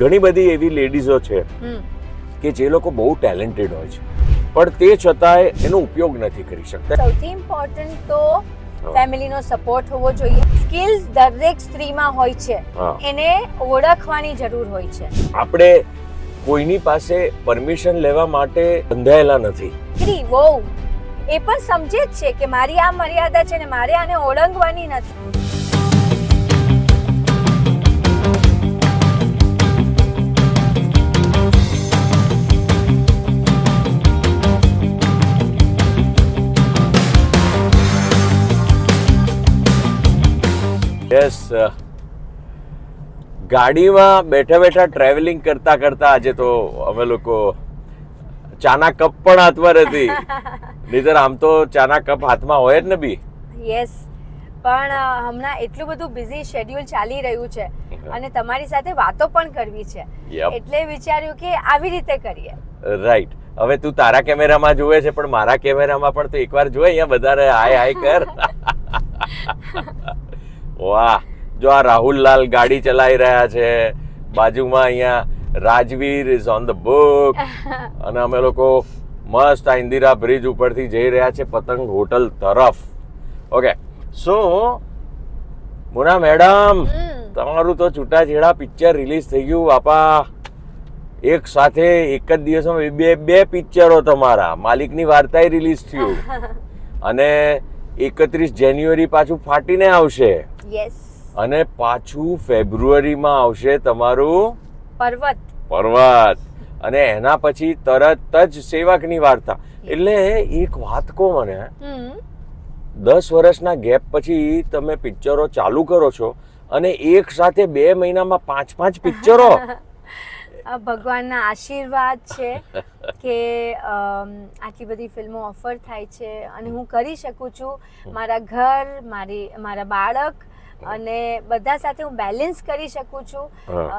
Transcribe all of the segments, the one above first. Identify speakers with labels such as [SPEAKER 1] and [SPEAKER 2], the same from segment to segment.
[SPEAKER 1] ઘણી બધી એવી લેડીઝો છે કે જે લોકો બહુ ટેલેન્ટેડ હોય છે. પણ તે છતાંય એનો ઉપયોગ નથી કરી શકતા.
[SPEAKER 2] સૌથી ઇમ્પોર્ટન્ટ તો ફેમિલીનો સપોર્ટ હોવો જોઈએ. સ્કિલ્સ દરેક સ્ત્રીમાં હોય છે. એને ઓળખવાની જરૂર હોય છે.
[SPEAKER 1] આપણે કોઈની પાસે પરમિશન લેવા માટે બંધાયેલા નથી.
[SPEAKER 2] સ્ત્રી વહુ એ પણ સમજે જ છે કે મારી આ મર્યાદા છે ને મારે આને ઓળંગવાની નથી.
[SPEAKER 1] યસ ગાડીમાં બેઠા બેઠા ટ્રાવેલિંગ કરતા કરતા આજે તો અમે લોકો ચાના કપ પણ હાથમાં હતી નહીતર આમ તો ચાના કપ હાથમાં હોય જ ને બી.
[SPEAKER 2] યસ પણ હમણાં એટલું બધું બિઝી શેડ્યુલ ચાલી રહ્યું છે અને તમારી સાથે વાતો પણ કરવી છે. એટલે વિચાર્યું કે આવી રીતે કરીએ.
[SPEAKER 1] રાઈટ હવે તું તારા કેમેરામાં જોવે છે પણ મારા કેમેરામાં પણ તું એકવાર જોઈ અહીંયા વધારે હાય હાય કર. વાહ જો આ રાહુલ લાલ ગાડી ચલાવી રહ્યા છે બાજુમાં અહીંયા Rajveer is on the book અને અમે લોકો મસ્ત આ ઇન્દિરા બ્રિજ ઉપરથી જઈ રહ્યા છે પતંગ હોટલ તરફ. ઓકે સો મુના મેડમ તમારું તો છૂટાછેડા પિક્ચર રિલીઝ થઈ ગયું બાપા એક સાથે એક જ દિવસમાં બે બે પિક્ચરો તમારા. માલિકની વાર્તાએ રિલીઝ થયું. અને એકત્રીસ જાન્યુઆરી પાછું ફાટીને આવશે.
[SPEAKER 2] યસ
[SPEAKER 1] અને પાછું ફેબ્રુઆરીમાં આવશે તમારું
[SPEAKER 2] પર્વત.
[SPEAKER 1] પર્વત. અને એના પછી તરત જ સેવકની વાર્તા. એટલે એક વાત કહો મને દસ વર્ષના ગેપ પછી તમે પિક્ચરો ચાલુ કરો છો અને એક સાથે બે મહિનામાં પાંચ પાંચ પિક્ચરો.
[SPEAKER 2] ભગવાનના આશીર્વાદ છે કે આટલી બધી ફિલ્મો ઓફર થાય છે અને હું કરી શકું છું. મારા ઘર મારી મારા બાળક અને બધા સાથે હું બેલેન્સ કરી શકું છું.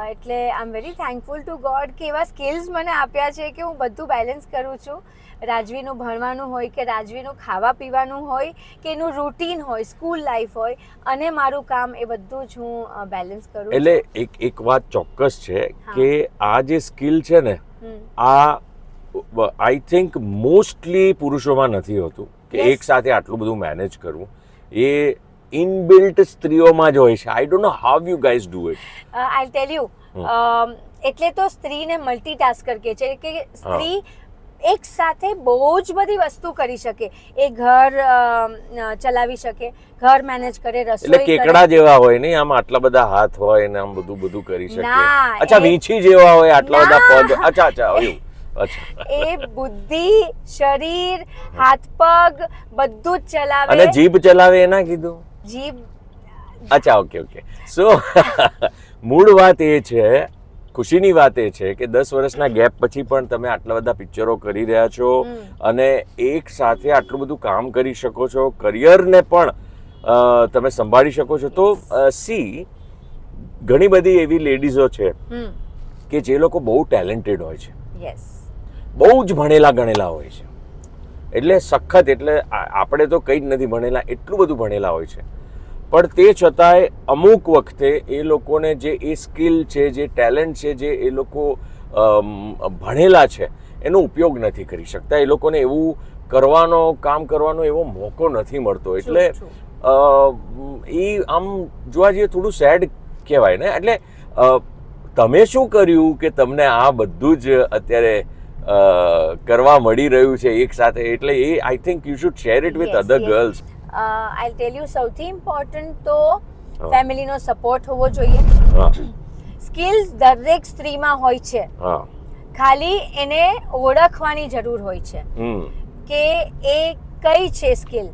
[SPEAKER 2] એટલે I am very thankful to God કે એવા સ્કિલ્સ મને આપ્યા છે કે હું બધું બેલેન્સ કરું છું. રાજવીનું ભણવાનું હોય કે રાજવીનું ખાવા પીવાનું હોય કે એનું રૂટીન હોય સ્કૂલ લાઈફ હોય અને મારું કામ એ બધું જ હું બેલેન્સ કરું
[SPEAKER 1] એટલે એક એક વાત ચોક્કસ છે કે આ જે સ્કિલ છે ને આ આઈ થિંક મોસ્ટલી પુરુષોમાં નથી હોતું કે એક સાથે આટલું બધું મેનેજ કરવું. એ ઇનબિલ્ટ સ્ત્રીઓમાં જ હોય છે. I don't know how you guys do it
[SPEAKER 2] I tell you. એટલે તો સ્ત્રીને મલ્ટીટાસ્કર કહે છે કે સ્ત્રી એક સાથે બહુ જ બધી વસ્તુ કરી શકે. એ ઘર ચલાવી શકે ઘર મેનેજ કરે
[SPEAKER 1] એટલે કેકડા જેવા હોય ને આમ આટલા બધા હાથ હોય ને આમ બધું બધું કરી શકે અચ્છા વીંછી જેવા હોય આટલા બધા. પગ અચ્છા અચ્છા
[SPEAKER 2] એ બુદ્ધિ શરીર હાથ પગ બધું જ ચલાવે.
[SPEAKER 1] અને જીભ ચલાવે એના કીધું?
[SPEAKER 2] જીભ
[SPEAKER 1] અચ્છા ઓકે ઓકે. સો મૂળ વાત એ છે ખુશીની વાત એ છે કે દસ વર્ષના ગેપ પછી પણ તમે આટલા બધા પિક્ચરો કરી રહ્યા છો અને એક સાથે આટલું બધું કામ કરી શકો છો કરિયરને પણ તમે સંભાળી શકો છો. તો સી ઘણી બધી એવી લેડીઝો છે કે જે લોકો બહુ ટેલેન્ટેડ હોય છે. બહુ જ ભણેલા ગણેલા હોય છે. એટલે સખત એટલે આપણે તો કંઈ જ નથી ભણેલા એટલું બધું ભણેલા હોય છે. પણ તે છતાંય અમુક વખતે એ લોકોને જે એ સ્કિલ છે જે ટેલેન્ટ છે જે એ લોકો ભણેલા છે એનો ઉપયોગ નથી કરી શકતા. એ લોકોને એવું કરવાનો કામ કરવાનો એવો મોકો નથી મળતો. એટલે એ આમ જોવા જઈએ થોડું સેડ કહેવાય ને. એટલે તમે શું કર્યું કે તમને આ બધું જ અત્યારે કરવા મળી રહ્યું છે એક સાથે? એટલે એ I think you should share it with other girls
[SPEAKER 2] I tell you સૌથી ઇમ્પોર્ટન્ટ તો. ફેમિલીનો સપોર્ટ હોવો જોઈએ. સ્કિલ્સ દરેક સ્ત્રીમાં હોય છે. ખાલી એને ઓળખવાની જરૂર હોય છે. કે એ કઈ છે સ્કિલ?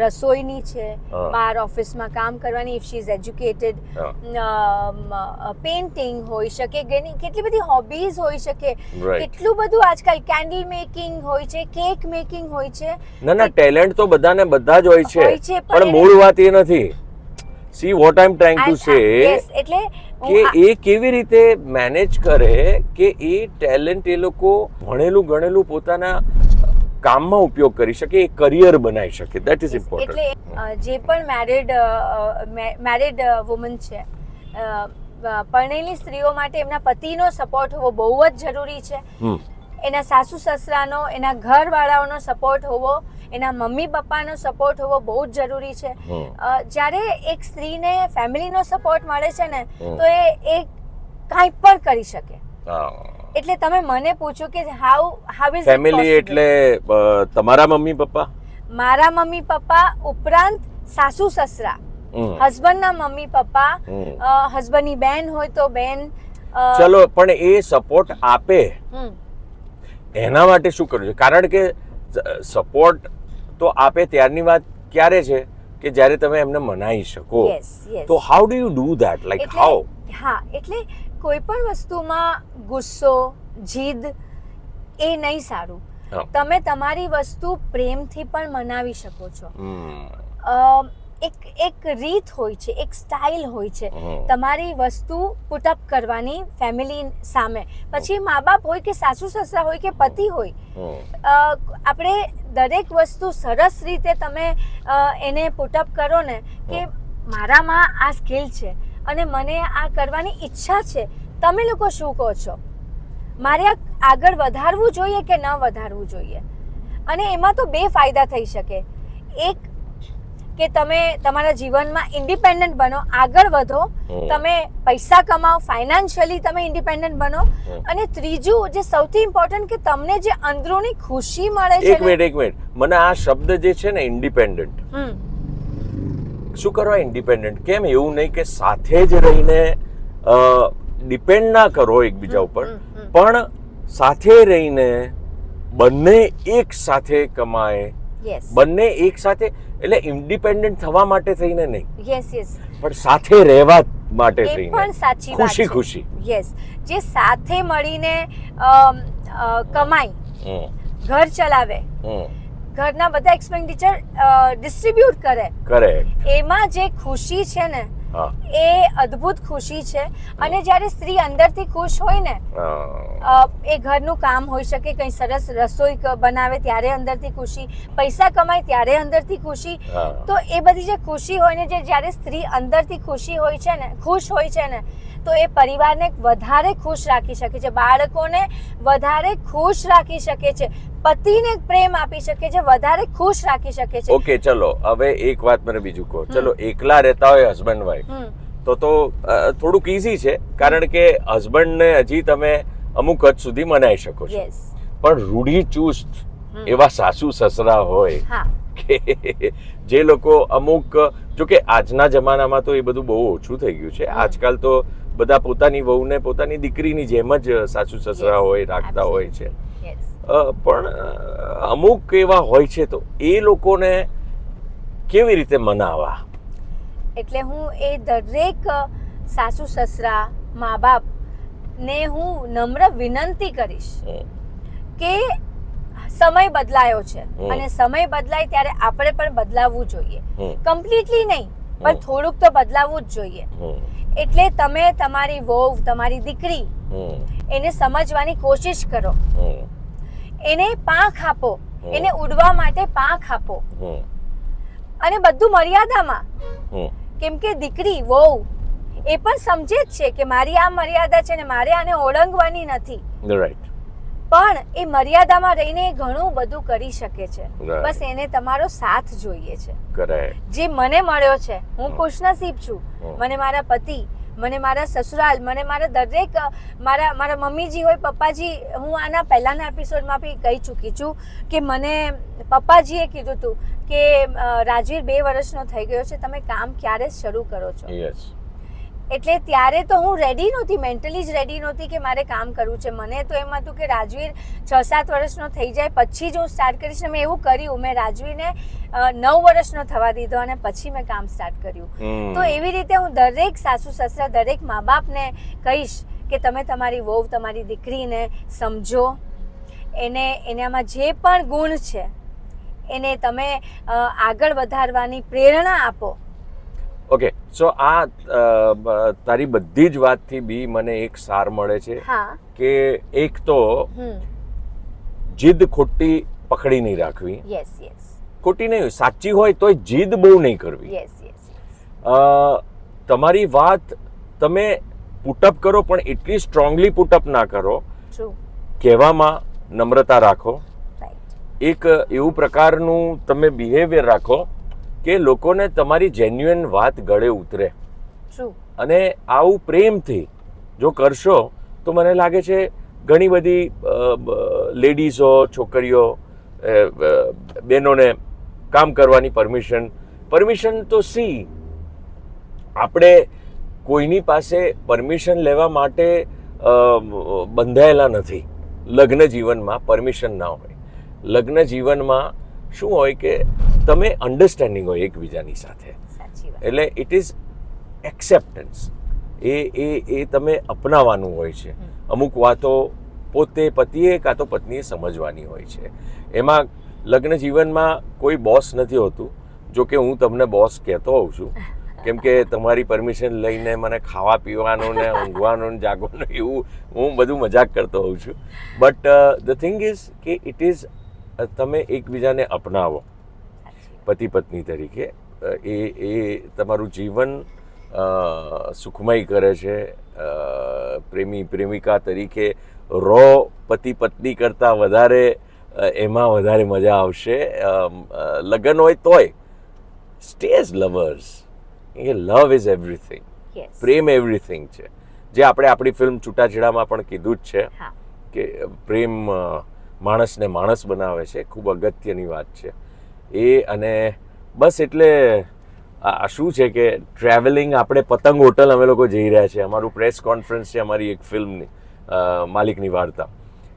[SPEAKER 2] રસોઈની છે
[SPEAKER 1] બાર
[SPEAKER 2] બહાર ઓફિસમાં કામ કરવાની if she is educated painting હોઈ શકે કેટલી બધી હોબીઝ હોઈ શકે. કેટલું બધું આજકાલ કેન્ડલ મેકિંગ હોય છે કેક મેકિંગ હોય છે.
[SPEAKER 1] ના ના ટેલેન્ટ તો બધાને બધા જ હોય છે.
[SPEAKER 2] પણ
[SPEAKER 1] પણ મૂળ વાત એ નથી. See what I am trying to say
[SPEAKER 2] એટલે
[SPEAKER 1] કે એ કેવી રીતે મેનેજ કરે કે એ ટેલેન્ટ એ લોકો ભણેલું ગણેલું પોતાના કામમાં ઉપયોગ કરી શકે એ કરિયર બનાવી શકે. દેટ ઇઝ ઇમ્પોર્ટન્ટ
[SPEAKER 2] એટલે જે પણ મેરિડ મેરિડ વુમન છે પરણેલી સ્ત્રીઓ માટે એમના પતિનો સપોર્ટ હોવો બહુ જ જરૂરી છે. એના સાસુ સસરાનો એના ઘરવાળાઓનો સપોર્ટ હોવો એના મમ્મી પપ્પાનો સપોર્ટ હોવો બહુ જ જરૂરી છે. જ્યારે એક સ્ત્રીને ફેમિલીનો સપોર્ટ મળે છે ને તો એ એક કાંઈ પણ કરી શકે.
[SPEAKER 1] હા.
[SPEAKER 2] એટલે તમે મને પૂછો કે હાઉ હાઉ ઇઝ
[SPEAKER 1] ફેમિલી એટલે તમારા મમ્મી પપ્પા?
[SPEAKER 2] મારા મમ્મી પપ્પા ઉપરાંત સાસુ સસરા. હસબન્ડના મમ્મી પપ્પા હસબન્ડની બેન હોય તો બેન
[SPEAKER 1] ચલો પણ એ સપોર્ટ આપે. એના માટે શું કરવું જોઈએ? કારણ કે સપોર્ટ તો આપે ત્યારની વાત ક્યારે છે? કે જ્યારે તમે એમને મનાઈ શકો. તો how do you do that like how
[SPEAKER 2] હા એટલે કોઈ પણ વસ્તુમાં ગુસ્સો જીદ એ નહીં સારું. તમે તમારી વસ્તુ પ્રેમથી પણ મનાવી શકો છો. એક એક રીત હોય છે એક સ્ટાઇલ હોય છે. તમારી વસ્તુ પુટઅપ કરવાની ફેમિલી સામે. પછી મા બાપ હોય કે સાસુ સસરા હોય કે પતિ હોય આપણે દરેક વસ્તુ સરસ રીતે તમે એને પુટઅપ કરો ને કે મારામાં આ સ્કિલ છે. અને મને આ કરવાની ઈચ્છા છે. તમે લોકો શું કહો છો? મારે આ આગળ વધારવું જોઈએ કે ન વધારવું જોઈએ? અને એમાં તો બે ફાયદા થઈ શકે. એક કે તમે તમારા જીવનમાં ઇન્ડિપેન્ડન્ટ બનો આગળ વધો. તમે પૈસા કમાઓ ફાઇનાન્શિયલી તમે ઇન્ડિપેન્ડન્ટ બનો. અને ત્રીજું જે સૌથી ઇમ્પોર્ટન્ટ કે તમને જે અંદરૂની ખુશી મળે છે
[SPEAKER 1] એક મિનિટ એક મિનિટ મને આ શબ્દ જે છે ને ઇન્ડિપેન્ડન્ટ શું કરવા ઇન્ડિપેન્ડન્ટ કેમ? એવું નહીં કે સાથે જ રહીને ડિપેન્ડ ના કરો એકબીજા ઉપર. પણ સાથે રહીને બંને એક સાથે કમાય. બંને એક સાથે એટલે ઇન્ડિપેન્ડન્ટ થવા માટે થઈને નહીં.
[SPEAKER 2] યસ યસ
[SPEAKER 1] પણ સાથે રહેવા માટે થઈને.
[SPEAKER 2] પણ સાચી
[SPEAKER 1] ખુશી ખુશી.
[SPEAKER 2] યસ જે સાથે મળીને કમાય ઘર ચલાવે
[SPEAKER 1] હમ.
[SPEAKER 2] ઘરના બધા એક્સપેન્ડિચર ડિસ્ટ્રીબ્યુટ કરે.
[SPEAKER 1] કરે
[SPEAKER 2] એમાં જે ખુશી છે ને એ અદ્ભુત ખુશી છે. અને જ્યારે સ્ત્રી અંદરથી ખુશ હોય ને એ ઘરનું કામ હોઈ શકે કંઈ સરસ રસોઈ બનાવે ત્યારે અંદરથી ખુશી પૈસા કમાય ત્યારે અંદરથી ખુશી તો એ બધી જે ખુશી હોય ને જે જ્યારે સ્ત્રી અંદરથી ખુશી હોય છે ને ખુશ હોય છે ને તો એ પરિવારને વધારે ખુશ રાખી શકે છે. બાળકોને વધારે ખુશ રાખી શકે છે. પતિને પ્રેમ આપી શકે છે વધારે ખુશ રાખી શકે છે.
[SPEAKER 1] ઓકે ચલો હવે એક વાત મને બીજું કહો. ચલો એકલા રહેતા હોય હસબન્ડ વાઈફ તો તો થોડુંક ઈઝી છે કારણ કે હસબન્ડને હજી તમે અમુક હદ સુધી મનાઈ શકો છો. પણ રૂઢિચુસ્ત
[SPEAKER 2] ચુસ્ત
[SPEAKER 1] એવા સાસુ સસરા હોય કે જે લોકો અમુક જો કે આજના જમાનામાં તો એ બધું બહુ ઓછું થઈ ગયું છે. આજકાલ તો બધા પોતાની વહુને પોતાની દીકરીની જેમ જ સાસુ સસરા હોય રાખતા હોય છે. પણ અમુક એવા હોય છે તો એ લોકોને કેવી રીતે મનાવા?
[SPEAKER 2] એટલે હું એ દરેક સાસુ સસરા મા બાપ ને હું નમ્ર વિનંતી કરીશ કે સમય બદલાયો છે. અને સમય બદલાય ત્યારે આપણે પણ બદલાવવું જોઈએ. કમ્પ્લીટલી નહીં પણ થોડુંક તો બદલાવવું જ જોઈએ. એટલે તમે તમારી વહુ તમારી દીકરી એને સમજવાની કોશિશ કરો. એને પાંખ આપો. એને ઉડવા માટે પાંખ આપો. અને બધું મર્યાદામાં. કેમ કે દીકરી વહુ એ પણ સમજે જ છે કે મારી આ મર્યાદા છે ને મારે આને ઓળંગવાની નથી.
[SPEAKER 1] રાઈટ
[SPEAKER 2] પણ એ મર્યાદામાં રહીને ઘણું બધું કરી શકે છે. બસ એને તમારો સાથ જોઈએ છે. જે મને મળ્યો છે હું. ખુશનસીબ છું. મને મારા પતિ મને મારા સસુરાલ, મને મારા દરેક, મારા મારા મમ્મીજી હોય, પપ્પાજી, હું આના પહેલાંના એપિસોડમાં બી કહી ચૂકી છું કે મને પપ્પાજીએ કીધું હતું કે રાજવીર બે વર્ષનો થઈ ગયો છે, તમે કામ ક્યારે શરૂ કરો છો?
[SPEAKER 1] યસ
[SPEAKER 2] એટલે ત્યારે તો હું રેડી નહોતી મેન્ટલી જ રેડી નહોતી કે મારે કામ કરવું છે. મને તો એમ હતું કે રાજવીર છ સાત વર્ષનો થઈ જાય પછી જ હું સ્ટાર્ટ કરીશ. ને મેં એવું કર્યું મેં રાજવીને નવ વર્ષનો થવા દીધો અને પછી મેં કામ સ્ટાર્ટ કર્યું. તો એવી રીતે હું દરેક સાસુ સસરા દરેક મા બાપને કહીશ કે તમે તમારી વહુ તમારી દીકરીને સમજો. એને એનામાં જે પણ ગુણ છે એને તમે આગળ વધારવાની પ્રેરણા આપો.
[SPEAKER 1] ઓકે સો આ તારી બધી જ વાતથી બી મને એક સાર મળે છે કે એક તો જીદ ખોટી પકડી નહીં રાખવી.
[SPEAKER 2] યસ યસ
[SPEAKER 1] ખોટી નહીં સાચી હોય તોય જીદ બહુ નહીં કરવી.
[SPEAKER 2] યસ યસ
[SPEAKER 1] તમારી વાત તમે પુટઅપ કરો પણ એટલી સ્ટ્રોંગલી પુટઅપ ના કરો કહેવામાં નમ્રતા રાખો. એક એવું પ્રકારનું તમે બિહેવિયર રાખો કે લોકોને તમારી જેન્યુઅન વાત ગળે ઉતરે. અને આવું પ્રેમથી જો કરશો તો મને લાગે છે ઘણી બધી લેડીઝો છોકરીઓ બહેનોને કામ કરવાની પરમિશન પરમિશન તો સી. આપણે કોઈની પાસે પરમિશન લેવા માટે બંધાયેલા નથી. લગ્ન જીવનમાં પરમિશન ના હોય. લગ્ન જીવનમાં શું હોય કે તમે અન્ડરસ્ટેન્ડિંગ હોય એકબીજાની સાથે. એટલે ઇટ ઇઝ એક્સેપ્ટન્સ એ એ એ તમે અપનાવવાનું હોય છે. અમુક વાતો પોતે પતિએ કાં તો પત્નીએ સમજવાની હોય છે. એમાં લગ્ન જીવનમાં કોઈ બોસ નથી હોતું. જો કે હું તમને બોસ કહેતો હોઉં છું. કેમ કે તમારી પરમિશન લઈને મને ખાવા પીવાનું ને ઊંઘવાનું ને જાગવાનું એવું હું બધું મજાક કરતો હોઉં છું. બટ ધ થિંગ ઇઝ કે ઇટ ઇઝ તમે એકબીજાને અપનાવો. પતિ પત્ની તરીકે એ એ તમારું જીવન સુખમય કરે છે. પ્રેમી પ્રેમિકા તરીકે રો પતિ પત્ની કરતાં વધારે એમાં વધારે મજા આવશે. લગ્ન હોય તોય સ્ટેઝ લવર્સ એ લવ ઇઝ એવરીથિંગ. પ્રેમ એવરીથિંગ છે. જે આપણે આપણી ફિલ્મ છૂટાછેડામાં પણ કીધું જ છે કે પ્રેમ માણસને માણસ બનાવે છે. ખૂબ અગત્યની વાત છે. એ અને બસ એટલે આ શું છે કે ટ્રાવેલિંગ આપણે પતંગ હોટલ અમે લોકો જઈ રહ્યા છીએ. અમારું પ્રેસ કોન્ફરન્સ છે, અમારી એક ફિલ્મની માલિકની વાર્તા.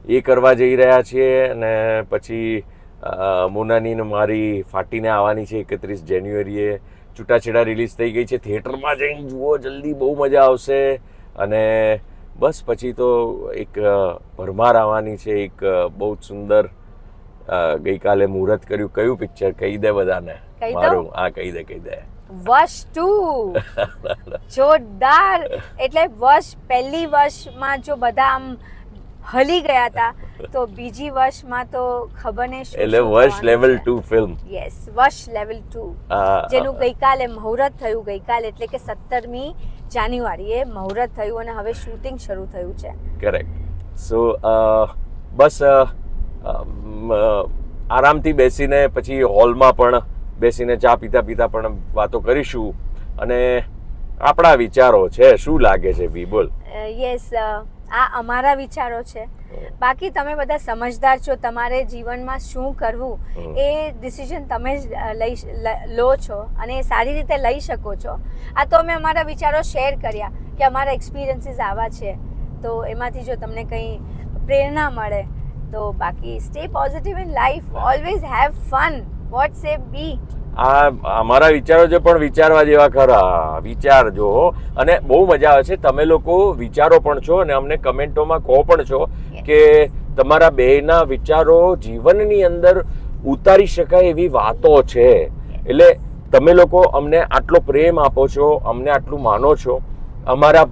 [SPEAKER 1] એ કરવા જઈ રહ્યા છીએ અને પછી મુનાનીને મોનાની મારી ફાટીને આવવાની છે એકત્રીસ જાન્યુઆરીએ છૂટાછેડા રિલીઝ થઈ ગઈ છે. થિયેટરમાં જઈને જુઓ, જલ્દી બહુ મજા આવશે. અને બસ પછી તો એક ભરમાર આવવાની છે, એક બહુ જ સુંદર ગઈકાલે મુહૂર્ત કર્યું. કયું પિક્ચર કહી દે બધાને? મારું. હા કહી દે કહી દે.
[SPEAKER 2] વર્ષ ટુ. જોરદાર. એટલે વર્ષ પહેલી વર્ષમાં જો બધા આમ હલી ગયા હતા તો બીજી વર્ષમાં તો ખબર ને શું
[SPEAKER 1] એટલે વર્ષ લેવલ
[SPEAKER 2] છે.
[SPEAKER 1] ટુ ફિલ્મ
[SPEAKER 2] યસ વર્ષ લેવલ ટુ જેનું ગઈકાલે મુહૂર્ત થયું. ગઈકાલે એટલે કે સત્તરમી જાન્યુઆરીએ મુહૂર્ત થયું અને હવે શૂટિંગ શરૂ થયું છે.
[SPEAKER 1] કરેક્ટ સો બસ આરામથી બેસીને પછી હોલમાં પણ બેસીને ચા પીતા પીતા પણ વાતો કરીશું. અને આપણા વિચારો છે શું લાગે છે બી બોલ
[SPEAKER 2] યસ આ અમારા વિચારો છે. બાકી તમે બધા સમજદાર છો તમારે જીવનમાં શું કરવું એ ડિસિઝન તમે જ લઈ લો છો અને સારી રીતે લઈ શકો છો. આ તો અમે અમારા વિચારો શેર કર્યા કે અમારા એક્સપિરિયન્સીસ આવા છે. તો એમાંથી જો તમને કંઈ પ્રેરણા મળે તો બાકી stay positive in life always have fun what say be
[SPEAKER 1] આ અમારા વિચારો છે પણ વિચારવા જેવા ખરા વિચાર જો અને બહુ મજા આવે છે. તમે લોકો વિચારો પણ છો અને અમને કમેન્ટોમાં કહો પણ છો કે તમારા બેના વિચારો જીવનની અંદર ઉતારી શકાય એવી વાતો છે. એટલે તમે લોકો અમને આટલો પ્રેમ આપો છો અમને આટલું માનો છો. અમારા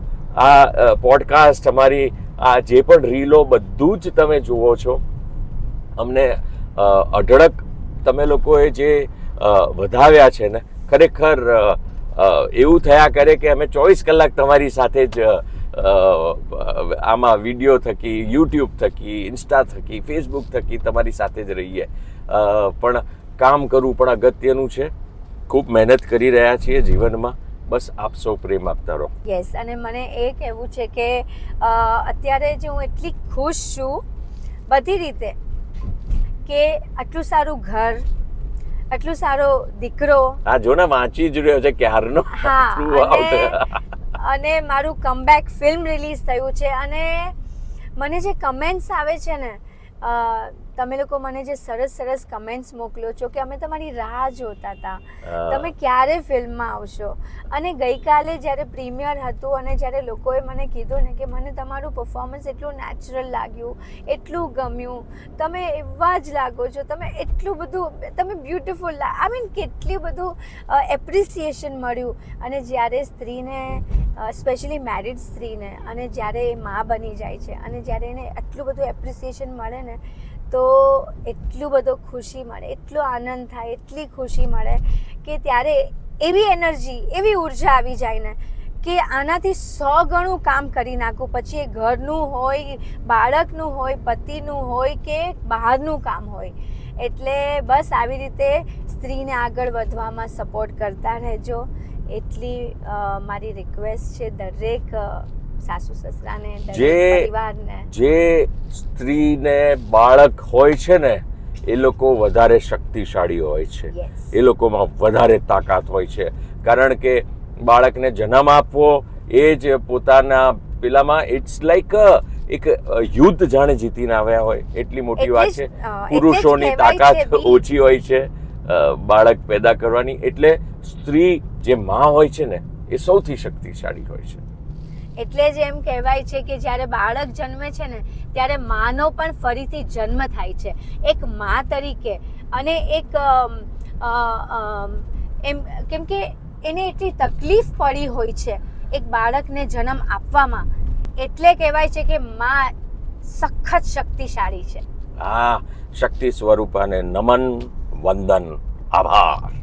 [SPEAKER 1] આ પોડકાસ્ટ અમારી આ જે પણ રીલો બધું જ તમે જુઓ છો, અમને અઢળક તમે લોકોએ જે વધાવ્યા છે ને, ખરેખર એવું થયા કરે કે અમે ચોવીસ કલાક તમારી સાથે જ આમાં વીડિયો થકી, યુટ્યુબ થકી, ઇન્સ્ટા થકી, ફેસબુક થકી તમારી સાથે જ રહીએ. પણ કામ કરવું પણ અગત્યનું છે. ખૂબ મહેનત કરી રહ્યા છીએ જીવનમાં. બસ આપ સૌ પ્રેમ આપતા રહો.
[SPEAKER 2] યસ અને મને એ કહેવું છે કે અત્યારે જે હું એટલી ખુશ છું બધી રીતે કે આટલું સારું ઘર આટલું સારો દીકરો
[SPEAKER 1] આ જો ને વાંચી જ રહ્યો છે ક્યારનો?
[SPEAKER 2] હા, અને- મારું કમબેક ફિલ્મ રિલીઝ થયું છે. અને મને જે કમેન્ટ્સ આવે છે ને તમે લોકો મને જે સરસ સરસ કમેન્ટ્સ મોકલો છો કે અમે તમારી રાહ જોતા હતા. તમે ક્યારે ફિલ્મમાં આવશો? અને ગઈકાલે જ્યારે પ્રીમિયર હતું અને જ્યારે લોકોએ મને કીધું ને કે મને તમારું પરફોર્મન્સ એટલું નેચરલ લાગ્યું એટલું ગમ્યું તમે એવા જ લાગો છો તમે એટલું બધું તમે બ્યુટિફુલ આઈ મીન કેટલું બધું એપ્રિસિએશન મળ્યું. અને જ્યારે સ્ત્રીને સ્પેશિયલી મેરિડ સ્ત્રીને અને જ્યારે એ મા બની જાય છે અને જ્યારે એને આટલું બધું એપ્રિસિએશન મળે ને તો એટલું બધો ખુશી મળે, એટલો આનંદ થાય, એટલી ખુશી મળે કે ત્યારે એવી એનર્જી, એવી ઊર્જા આવી જાય ને કે આનાથી સો ગણું કામ કરી નાખું. પછી એ ઘરનું હોય, બાળકનું હોય, પતિનું હોય કે બહારનું કામ હોય. એટલે બસ આવી રીતે સ્ત્રીને આગળ વધવામાં સપોર્ટ કરતા રહેજો. એટલી મારી રિક્વેસ્ટ છે દરેક સાસુ સસરાને
[SPEAKER 1] જે-
[SPEAKER 2] પરિવારને.
[SPEAKER 1] જે સ્ત્રીને બાળક હોય છે ને એ લોકો વધારે શક્તિશાળી હોય છે. એ લોકોમાં વધારે તાકાત હોય છે. કારણ કે બાળકને જન્મ આપવો એ જ પોતાના પેલામાં ઇટ્સ લાઈક એક યુદ્ધ જાણે જીતીને આવ્યા હોય. એટલી મોટી વાત છે. પુરુષોની તાકાત ઓછી હોય છે બાળક પેદા કરવાની. એટલે સ્ત્રી જે માં હોય છે ને એ સૌથી શક્તિશાળી હોય છે.
[SPEAKER 2] એટલે જ એમ કહેવાય છે કે જ્યારે બાળક જન્મે છે ને, ત્યારે માનો પણ ફરીથી જન્મ થાય છે. એક મા તરીકે અને એક એમ, કેમ કે એને એટલી તકલીફ પડી હોય છે એક બાળકને જન્મ આપવામાં. એટલે કહેવાય છે કે મા સખત શક્તિશાળી છે.
[SPEAKER 1] હા, શક્તિ સ્વરૂપાને નમન, વંદન, આભાર.